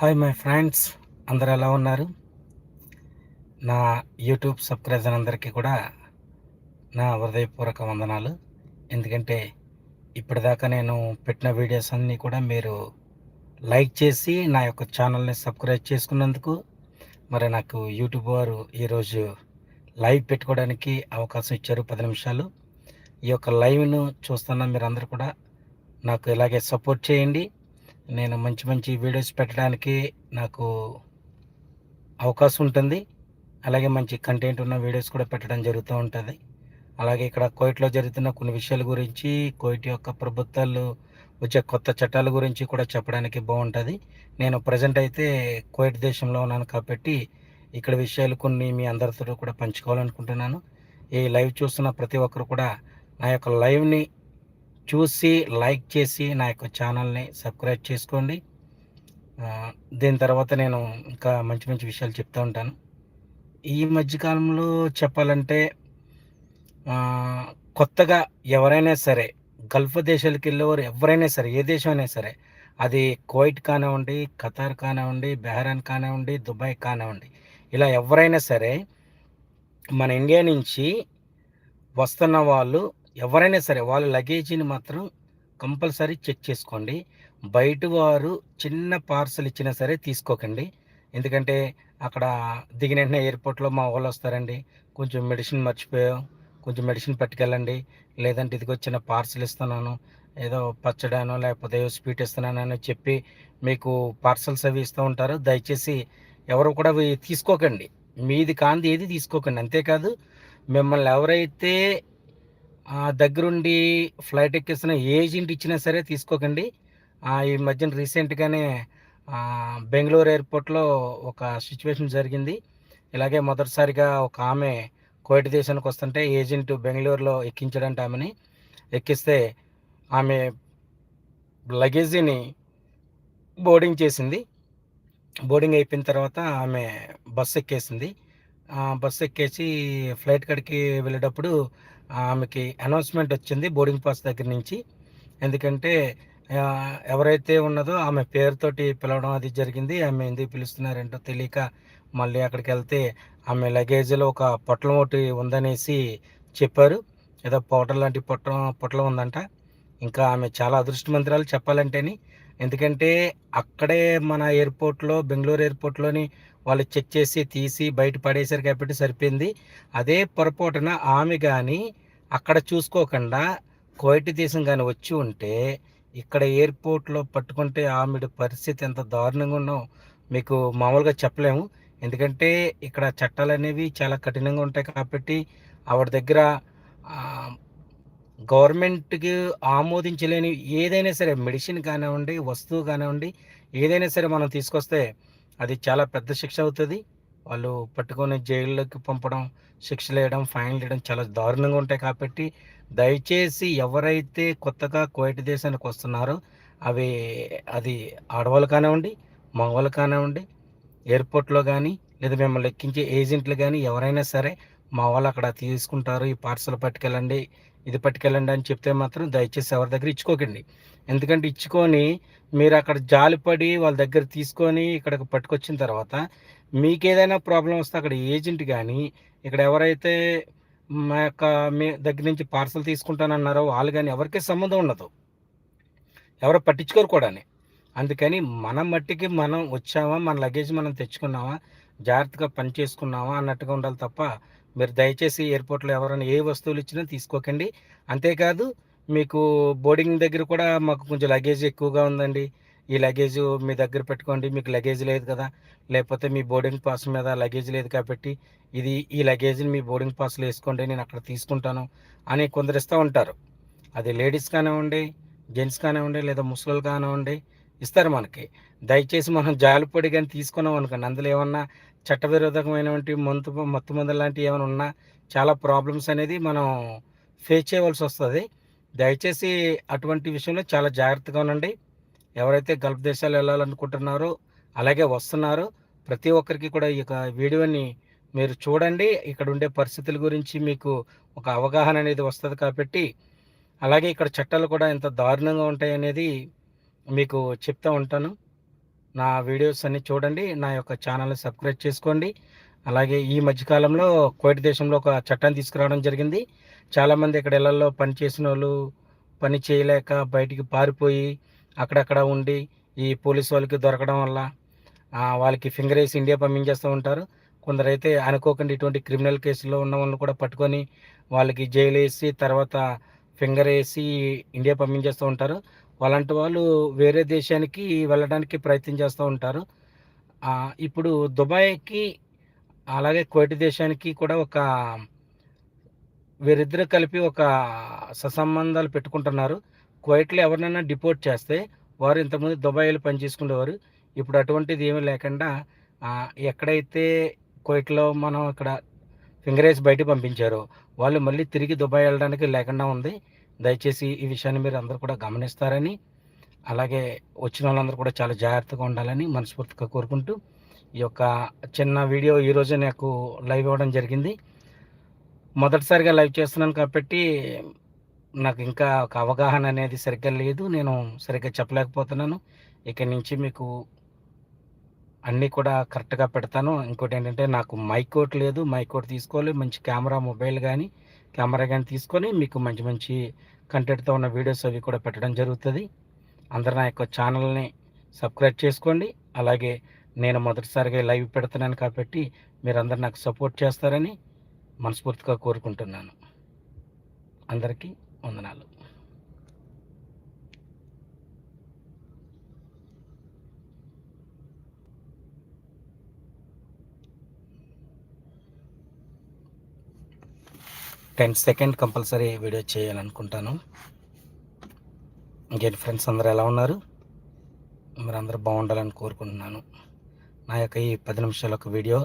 Hi my friends అందరు ఎలా ఉన్నారు? నా యూట్యూబ్ సబ్స్క్రైబర్ అందరికీ కూడా నా హృదయపూర్వక వందనాలు. ఎందుకంటే ఇప్పటిదాకా నేను పెట్టిన వీడియోస్ అన్నీ కూడా మీరు లైక్ చేసి నా యొక్క ఛానల్ని సబ్స్క్రైబ్ చేసుకున్నందుకు మరి నాకు యూట్యూబ్ వారు ఈరోజు లైవ్ పెట్టుకోవడానికి అవకాశం ఇచ్చారు పది నిమిషాలు. ఈ యొక్క లైవ్ను చూస్తున్న మీరందరూ కూడా నాకు ఇలాగే సపోర్ట్ చేయండి. నేను మంచి మంచి వీడియోస్ పెట్టడానికి నాకు అవకాశం ఉంటుంది అలాగే మంచి కంటెంట్ ఉన్న వీడియోస్ కూడా పెట్టడం జరుగుతూ ఉంటుంది. అలాగే ఇక్కడ కోయిట్లో జరుగుతున్న కొన్ని విషయాల గురించి కోయిట్ యొక్క ప్రభుత్వాలు వచ్చే కొత్త చట్టాల గురించి కూడా చెప్పడానికి బాగుంటుంది. నేను ప్రజెంట్ అయితే కోయిట్ దేశంలో ఉన్నాను కాబట్టి ఇక్కడ విషయాలు కొన్ని మీ అందరితో కూడా పంచుకోవాలనుకుంటున్నాను. ఈ లైవ్ చూస్తున్న ప్రతి ఒక్కరు కూడా నా యొక్క లైవ్ని చూసి లైక్ చేసి నా యొక్క ఛానల్ని సబ్స్క్రైబ్ చేసుకోండి. దీని తర్వాత నేను ఇంకా మంచి మంచి విషయాలు చెప్తూ ఉంటాను. ఈ మధ్యకాలంలో చెప్పాలంటే కొత్తగా ఎవరైనా సరే గల్ఫ్ దేశాలకు వెళ్ళేవారు ఎవరైనా సరే ఏ దేశం అయినా సరే అది కోయిట్ కానివ్వండి ఖతార్ కానివ్వండి బెహరాన్ కానివ్వండి దుబాయ్ కానివ్వండి ఇలా ఎవరైనా సరే మన ఇండియా నుంచి వస్తున్న వాళ్ళు ఎవరైనా సరే వాళ్ళ లగేజీని మాత్రం కంపల్సరీ చెక్ చేసుకోండి. బయట వారు చిన్న పార్సల్ ఇచ్చినా సరే తీసుకోకండి. ఎందుకంటే అక్కడ దిగిన వెంటనే ఎయిర్పోర్ట్లో మా వాళ్ళు వస్తారండి. కొంచెం మెడిసిన్ మర్చిపోయాం. కొంచెం మెడిసిన్ పట్టుకెళ్ళండి. లేదంటే ఇదిగో చిన్న పార్సల్ ఇస్తున్నాను. ఏదో పచ్చడానో లేకపోతే స్వీట్ ఇస్తున్నానని చెప్పి మీకు పార్సల్స్ అవి ఇస్తూ ఉంటారు. దయచేసి ఎవరు కూడా తీసుకోకండి. మీది కాంది ఏది తీసుకోకండి. అంతేకాదు మిమ్మల్ని ఎవరైతే దగ్గరుండి ఫ్లైట్ ఎక్కిస్తున్న ఏజెంట్ ఇచ్చినా సరే తీసుకోకండి. ఈ మధ్యన రీసెంట్గానే బెంగళూరు ఎయిర్పోర్ట్లో ఒక సిచ్యువేషన్ జరిగింది. ఇలాగే మొదటిసారిగా ఒక ఆమె కోయట దేశానికి వస్తుంటే ఏజెంట్ బెంగళూరులో ఎక్కించడంటే ఆమెని. ఎక్కిస్తే ఆమె లగేజీని బోర్డింగ్ చేసింది. బోర్డింగ్ అయిపోయిన తర్వాత ఆమె బస్సు ఎక్కేసింది. బస్సు ఎక్కేసి ఫ్లైట్ కాడికి వెళ్ళేటప్పుడు ఆమెకి అనౌన్స్మెంట్ వచ్చింది బోర్డింగ్ పాస్ దగ్గర నుంచి. ఎందుకంటే ఎవరైతే ఉన్నదో ఆమె పేరుతోటి పిలవడం అది జరిగింది. ఆమె ఎందుకు పిలుస్తున్నారంటో తెలియక మళ్ళీ అక్కడికి వెళ్తే ఆమె లగేజ్లో ఒక పొట్లం ఒకటి ఉందనేసి చెప్పారు. ఏదో పౌడర్ లాంటి పొట్టం పొట్లం ఉందంట. ఇంకా ఆమె చాలా అదృష్టమంత్రాలు చెప్పాలంటేని. ఎందుకంటే అక్కడే మన ఎయిర్పోర్ట్లో బెంగళూరు ఎయిర్పోర్ట్లోని వాళ్ళు చెక్ చేసి తీసి బయట పడేశారు కాబట్టి సరిపోయింది. అదే పొరపాటున ఆమె కానీ అక్కడ చూసుకోకుండా కోయటి దేశం కానీ వచ్చి ఉంటే ఇక్కడ ఎయిర్పోర్ట్లో పట్టుకుంటే ఆమె పరిస్థితి ఎంత దారుణంగా ఉన్నో మీకు మామూలుగా చెప్పలేము. ఎందుకంటే ఇక్కడ చట్టాలు అనేవి చాలా కఠినంగా ఉంటాయి కాబట్టి ఆవిడ దగ్గర గవర్నమెంట్కి ఆమోదించలేని ఏదైనా సరే మెడిసిన్ కానివ్వండి వస్తువు కానివ్వండి ఏదైనా సరే మనం తీసుకొస్తే అది చాలా పెద్ద శిక్ష అవుతుంది. వాళ్ళు పట్టుకొని జైల్లోకి పంపడం శిక్షలు వేయడం ఫైన్లు వేయడం చాలా దారుణంగా ఉంటాయి కాబట్టి దయచేసి ఎవరైతే కొత్తగా కోయట దేశానికి వస్తున్నారో అవి అది ఆడవాళ్ళు కానివ్వండి మగవాళ్ళు కానివ్వండి ఎయిర్పోర్ట్లో కానీ లేదా మిమ్మల్ని ఎక్కించే ఏజెంట్లు కానీ ఎవరైనా సరే మా వాళ్ళు అక్కడ తీసుకుంటారు. ఈ పార్సల్ పట్టుకెళ్ళండి ఇది పట్టుకెళ్ళండి అని చెప్తే మాత్రం దయచేసి ఎవరి దగ్గర ఇచ్చుకోకండి. ఎందుకంటే ఇచ్చుకొని మీరు అక్కడ జాలిపడి వాళ్ళ దగ్గర తీసుకొని ఇక్కడికి పట్టుకొచ్చిన తర్వాత మీకు ఏదైనా ప్రాబ్లం వస్తే అక్కడ ఏజెంట్ కానీ ఇక్కడ ఎవరైతే మా యొక్క మీ దగ్గర నుంచి పార్సల్ తీసుకుంటానన్నారో వాళ్ళు కానీ ఎవరికీ సంబంధం ఉండదు. ఎవరు పట్టించుకోరు కూడా అందుకని మన మట్టికి మనం వచ్చామా మన లగేజ్ మనం తెచ్చుకున్నామా జాగ్రత్తగా పని చేసుకున్నామా అన్నట్టుగా ఉండాలి తప్ప మీరు దయచేసి ఎయిర్పోర్ట్లో ఎవరైనా ఏ వస్తువులు ఇచ్చినా తీసుకోకండి. అంతేకాదు మీకు బోర్డింగ్ దగ్గర కూడా మాకు కొంచెం లగేజ్ ఎక్కువగా ఉందండి. ఈ లగేజ్ మీ దగ్గర పెట్టుకోండి. మీకు లగేజ్ లేదు కదా. లేకపోతే మీ బోర్డింగ్ పాస్ మీద లగేజ్ లేదు కాబట్టి ఇది ఈ లగేజ్ని మీ బోర్డింగ్ పాస్లో వేసుకోండి. నేను అక్కడ తీసుకుంటాను అని కొందరు ఇస్తూ ఉంటారు. అది లేడీస్ కానివ్వండి జెంట్స్ కానివ్వండి లేదా ముసలి కానివ్వండి ఇస్తారు మనకి. దయచేసి మనం జాలిపొడి కానీ తీసుకున్నాం అనుకోండి. అందులో ఏమన్నా చట్టవిరోధకమైనటువంటి మంతు మత్తు మందులు లాంటివి ఏమైనా ఉన్నా చాలా ప్రాబ్లమ్స్ అనేది మనం ఫేస్ చేయవలసి వస్తుంది. దయచేసి అటువంటి విషయంలో చాలా జాగ్రత్తగా ఉండండి. ఎవరైతే గల్ఫ్ దేశాలు వెళ్ళాలనుకుంటున్నారో అలాగే వస్తున్నారో ప్రతి ఒక్కరికి కూడా ఈ యొక్క వీడియోని మీరు చూడండి. ఇక్కడ ఉండే పరిస్థితుల గురించి మీకు ఒక అవగాహన అనేది వస్తుంది కాబట్టి అలాగే ఇక్కడ చట్టాలు కూడా ఎంత దారుణంగా ఉంటాయి అనేది మీకు చెప్తూ ఉంటాను. నా వీడియోస్ అన్ని చూడండి నా యొక్క ఛానల్ని సబ్స్క్రైబ్ చేసుకోండి. అలాగే ఈ మధ్యకాలంలో కోయిట్ దేశంలో ఒక చట్టాన్ని తీసుకురావడం జరిగింది. చాలామంది ఇక్కడ ఇళ్ళలో పని చేసిన వాళ్ళు పని చేయలేక బయటికి పారిపోయి అక్కడక్కడ ఉండి ఈ పోలీస్ వాళ్ళకి దొరకడం వల్ల వాళ్ళకి ఫింగర్ వేసి ఇండియా పంపించేస్తూ ఉంటారు. కొందరైతే అనుకోకుండా ఇటువంటి క్రిమినల్ కేసులో ఉన్న వాళ్ళని కూడా పట్టుకొని వాళ్ళకి జైలు వేసి తర్వాత ఫింగర్ వేసి ఇండియా పంపించేస్తూ ఉంటారు. అలాంటి వాళ్ళు వేరే దేశానికి వెళ్ళడానికి ప్రయత్నం చేస్తూ ఉంటారు. ఇప్పుడు దుబాయ్కి అలాగే కోటి దేశానికి కూడా ఒక వీరిద్దరు కలిపి ఒక ససంబంధాలు పెట్టుకుంటున్నారు. కువైట్లో ఎవరినైనా డిపోర్ట్ చేస్తే వారు ఇంతకుముందు దుబాయ్లో పనిచేసుకునేవారు. ఇప్పుడు అటువంటిది ఏమీ లేకుండా ఎక్కడైతే కువైట్లో మనం ఇక్కడ ఫింగరేజ్ బయట పంపించారో వాళ్ళు మళ్ళీ తిరిగి దుబాయ్ వెళ్ళడానికి లేకుండా ఉంది. దయచేసి ఈ విషయాన్ని మీరు అందరూ కూడా గమనిస్తారని అలాగే వచ్చిన వాళ్ళందరూ కూడా చాలా జాగ్రత్తగా ఉండాలని మనస్ఫూర్తిగా కోరుకుంటూ ఈ యొక్క చిన్న వీడియో ఈరోజు నాకు లైవ్ ఇవ్వడం జరిగింది. మొదటిసారిగా లైవ్ చేస్తున్నాను కాబట్టి నాకు ఇంకా ఒక అవగాహన అనేది సరిగ్గా లేదు. నేను సరిగ్గా చెప్పలేకపోతున్నాను. ఇక్కడి నుంచి మీకు అన్నీ కూడా కరెక్ట్గా పెడతాను. ఇంకోటి ఏంటంటే నాకు మైకోట్ లేదు. మైకోట్ తీసుకోవాలి. మంచి కెమెరా మొబైల్ కానీ కెమెరా కానీ తీసుకొని మీకు మంచి మంచి కంటెంట్తో ఉన్న వీడియోస్ అవి కూడా పెట్టడం జరుగుతుంది. అందరు నా యొక్క ఛానల్ని సబ్స్క్రైబ్ చేసుకోండి. అలాగే నేను మొదటిసారిగా లైవ్ పెడుతున్నాను కాబట్టి మీరందరూ నాకు సపోర్ట్ చేస్తారని మనస్ఫూర్తిగా కోరుకుంటున్నాను. అందరికీ వందనాలు. టెన్ సెకండ్ కంపల్సరీ వీడియో చేయాలనుకుంటాను. ఇంకేంటి ఫ్రెండ్స్ అందరూ ఎలా ఉన్నారు? మీరు అందరూ బాగుండాలని కోరుకుంటున్నాను. నా యొక్క ఈ పది నిమిషాల ఒక వీడియో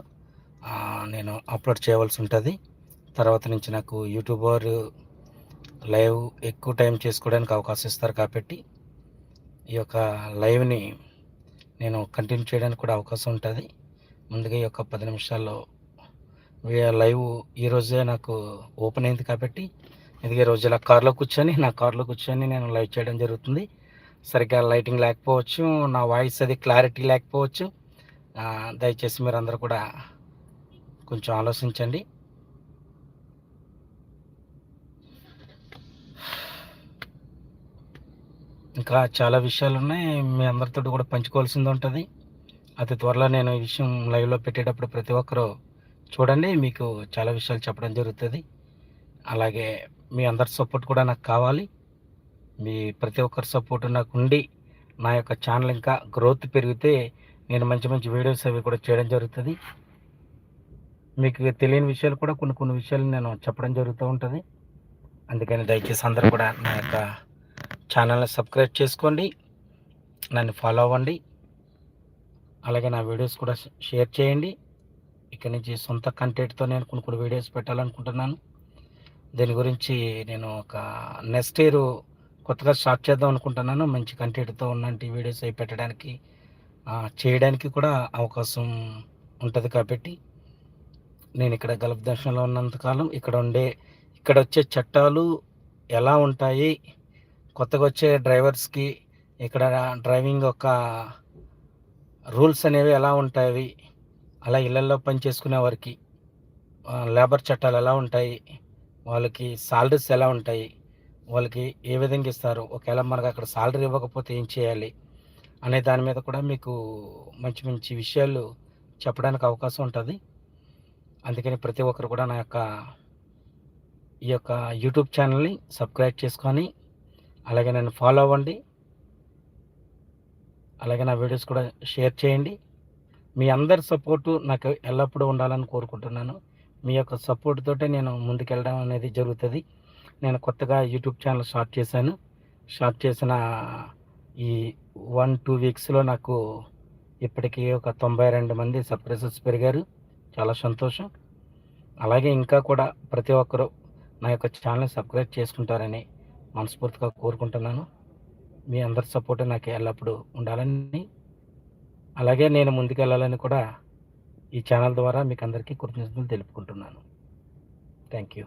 నేను అప్లోడ్ చేయవలసి ఉంటుంది. తర్వాత నుంచి నాకు యూట్యూబర్ లైవ్ ఎక్కువ టైం చేసుకోవడానికి అవకాశం ఇస్తారు కాబట్టి ఈ యొక్క లైవ్ని నేను కంటిన్యూ చేయడానికి కూడా అవకాశం ఉంటుంది. ముందుగా ఈ యొక్క పది నిమిషాల్లో లైవ్ ఈరోజే నాకు ఓపెన్ అయింది కాబట్టి ఇదిగే రోజు ఇలా కార్లో కూర్చొని నా కార్లో కూర్చొని నేను లైవ్ చేయడం జరుగుతుంది. సరిగ్గా లైటింగ్ లేకపోవచ్చు నా వాయిస్ అది క్లారిటీ లేకపోవచ్చు. దయచేసి మీరు అందరూ కూడా కొంచెం ఆలోచించండి. ఇంకా చాలా విషయాలు ఉన్నాయి మీ అందరితో కూడా పంచుకోవాల్సింది ఉంటుంది. అతి త్వరలో నేను ఈ విషయం లైవ్లో పెట్టేటప్పుడు ప్రతి ఒక్కరూ చూడండి మీకు చాలా విషయాలు చెప్పడం జరుగుతుంది. అలాగే మీ అందరి సపోర్ట్ కూడా నాకు కావాలి. మీ ప్రతి ఒక్కరి సపోర్ట్ నాకు ఉండి నా యొక్క ఛానల్ ఇంకా గ్రోత్ పెరిగితే నేను మంచి మంచి వీడియోస్ అవి కూడా చేయడం జరుగుతుంది. మీకు తెలియని విషయాలు కూడా కొన్ని కొన్ని విషయాలు నేను చెప్పడం జరుగుతూ ఉంటుంది. అందుకని దయచేసి అందరూ కూడా నా యొక్క ఛానల్ని సబ్స్క్రైబ్ చేసుకోండి నన్ను ఫాలో అవ్వండి. అలాగే నా వీడియోస్ కూడా షేర్ చేయండి. ఇక్కడ నుంచి సొంత కంటెంట్తో నేను కొన్ని కొన్ని వీడియోస్ పెట్టాలనుకుంటున్నాను. దీని గురించి నేను ఒక నెక్స్ట్ ఇయర్ కొత్తగా స్టార్ట్ చేద్దాం అనుకుంటున్నాను. మంచి కంటెంట్తో ఉన్నంటి వీడియోస్ అవి పెట్టడానికి చేయడానికి కూడా అవకాశం ఉంటుంది కాబట్టి నేను ఇక్కడ గల్ఫ్ దర్శనంలో ఉన్నంతకాలం ఇక్కడ ఉండే ఇక్కడ వచ్చే చట్టాలు ఎలా ఉంటాయి కొత్తగా వచ్చే డ్రైవర్స్కి ఇక్కడ డ్రైవింగ్ యొక్క రూల్స్ అనేవి ఎలా ఉంటాయి అలా ఇళ్ళలో పనిచేసుకునే వారికి లేబర్ చట్టాలు ఎలా ఉంటాయి వాళ్ళకి సాలరీస్ ఎలా ఉంటాయి వాళ్ళకి ఏ విధంగా ఇస్తారు ఒకవేళ మనకు అక్కడ సాలరీ ఇవ్వకపోతే ఏం చేయాలి అనే దాని మీద కూడా మీకు మంచి మంచి విషయాలు చెప్పడానికి అవకాశం ఉంటుంది. అందుకని ప్రతి ఒక్కరు కూడా నా యొక్క ఈ యొక్క యూట్యూబ్ ఛానల్ని సబ్స్క్రైబ్ చేసుకొని అలాగే నన్ను ఫాలో అవ్వండి. అలాగే నా వీడియోస్ కూడా షేర్ చేయండి. మీ అందరి సపోర్టు నాకు ఎల్లప్పుడూ ఉండాలని కోరుకుంటున్నాను. మీ యొక్క సపోర్ట్ తోటే నేను ముందుకెళ్ళడం అనేది జరుగుతుంది. నేను కొత్తగా యూట్యూబ్ ఛానల్ స్టార్ట్ చేశాను. స్టార్ట్ చేసిన ఈ వన్ టూ వీక్స్లో నాకు ఇప్పటికీ ఒక తొంభై రెండు మంది సబ్స్క్రైబర్స్ పెరిగారు. చాలా సంతోషం. అలాగే ఇంకా కూడా ప్రతి ఒక్కరూ నా యొక్క ఛానల్ సబ్స్క్రైబ్ చేసుకుంటారని మనస్ఫూర్తిగా కోరుకుంటున్నాను. మీ అందరి సపోర్ట్ నాకు ఎల్లప్పుడూ ఉండాలని అలాగే నేను ముందుకెళ్ళాలని కూడా ఈ ఛానల్ ద్వారా మీకు అందరికీ కృతజ్ఞతలు తెలుపుకుంటున్నాను. Thank you.